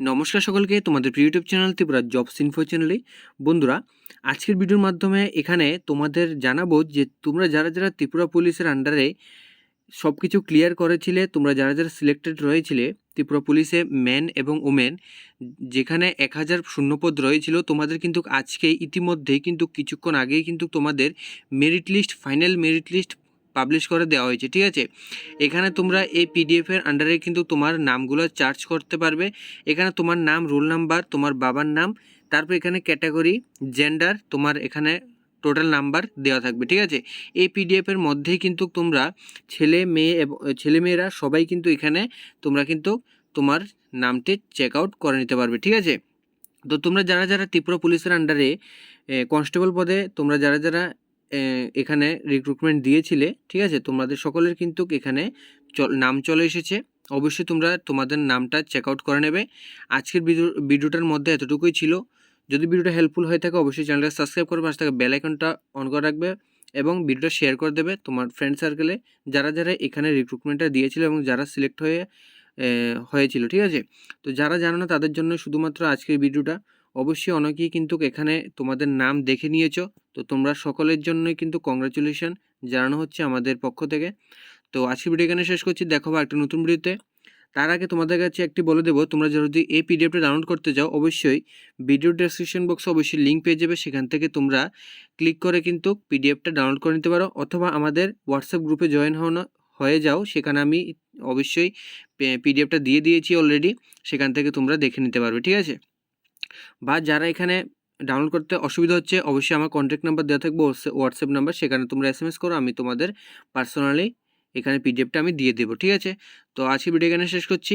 নমস্কার সকলকে তোমাদের প্রিয় YouTube channel Tripura jobs info চ্যানেলে বন্ধুরা, আজকের ভিডিওর মাধ্যমে এখানে তোমাদের জানাব যে তোমরা যারা যারা ত্রিপুরা পুলিশের আন্ডারে সব কিছু ক্লিয়ার করেছিলে, তোমরা যারা যারা সিলেক্টেড রয়েছিলে, ত্রিপুরা পুলিশে ম্যান এবং ওমেন যেখানে এক হাজার শূন্যপদ রয়েছিল, তোমাদের কিন্তু আজকে ইতিমধ্যেই কিন্তু কিছুক্ষণ আগেই কিন্তু তোমাদের merit list final merit list publish করে দেওয়া হয়েছে, ঠিক আছে? এখানে তোমরা এই পিডিএফের আন্ডারে কিন্তু তোমার নামগুলো চার্জ করতে পারবে। এখানে তোমার নাম রোল নাম্বার তোমার বাবার নাম, তারপর এখানে ক্যাটাগরি জেন্ডার তোমার এখানে টোটাল নাম্বার দেওয়া থাকবে, ঠিক আছে? এই পিডিএফের মধ্যেই কিন্তু তোমরা ছেলে, মেয়ে এবং, ছেলে মেয়েরা সবাই কিন্তু এখানে তোমরা কিন্তু তোমার নামটি চেক আউট করে নিতে পারবে, ঠিক আছে? তো তোমরা যারা যারা ত্রিপুরা পুলিশের আন্ডারে কনস্টেবল পদে, তোমরা যারা যারা এখানে রিক্রুটমেন্ট দিয়েছিলে, ঠিক আছে? তোমাদের সকলের কিন্তু এখানে নাম চলে এসেছে। অবশ্যই তোমরা তোমাদের নামটা চেক আউট করে নেবে। আজকের ভিডিও, ভিডিওটার মধ্যে এতটুকুই ছিল। যদি ভিডিওটা হেল্পফুল হয়ে থাকে, অবশ্যই চ্যানেলটা সাবস্ক্রাইব করবে, পাশে থাকা বেল আইকনটা অন করে রাখবে এবং ভিডিওটা শেয়ার করে দেবে তোমার ফ্রেন্ড সার্কেলে যারা যারা এখানে রিক্রুটমেন্টটা দিয়েছিল এবং যারা সিলেক্ট হয়ে হয়েছিল, ঠিক আছে? তো যারা জানো না, তাদের জন্য শুধুমাত্র আজকের ভিডিওটা। অবশ্যই অনেকেই কিন্তু এখানে তোমাদের নাম দেখে নিয়েছো। তো তোমরা সকলের জন্যই কিন্তু কংগ্রাচুলেশন জানানো হচ্ছে আমাদের পক্ষ থেকে। তো আজকের ভিডিও এখানে শেষ করছি। দেখো একটা নতুন ভিডিওতে তার আগে তোমাদের কাছে একটি বলে দেবো, তোমরা যদি এই পিডিএফটা ডাউনলোড করতে যাও, অবশ্যই ভিডিও ডেসক্রিপশন বক্সে অবশ্যই লিঙ্ক পেয়ে যাবে। সেখান থেকে তোমরা ক্লিক করে কিন্তু পিডিএফটা ডাউনলোড করে নিতে পারো। অথবা আমাদের হোয়াটসঅ্যাপ গ্রুপে জয়েন হওয়া হয়ে যাও। সেখানে আমি অবশ্যই পিডিএফটা দিয়ে দিয়েছি অলরেডি সেখান থেকে তোমরা দেখে নিতে পারবে, ঠিক আছে? বা যারা এখানে ডাউনলোড করতে অসুবিধা হচ্ছে, অবশ্যই আমার কন্ট্যাক্ট নাম্বার দেওয়া থাকব হোয়াটসঅ্যাপ নাম্বার সেখানে তোমরা এস এম এস করো, আমি তোমাদের পার্সোনালি এখানে পিডিএফটা আমি দিয়ে দেবো, ঠিক আছে? তো আজকে ভিডিও এখানে শেষ করছি।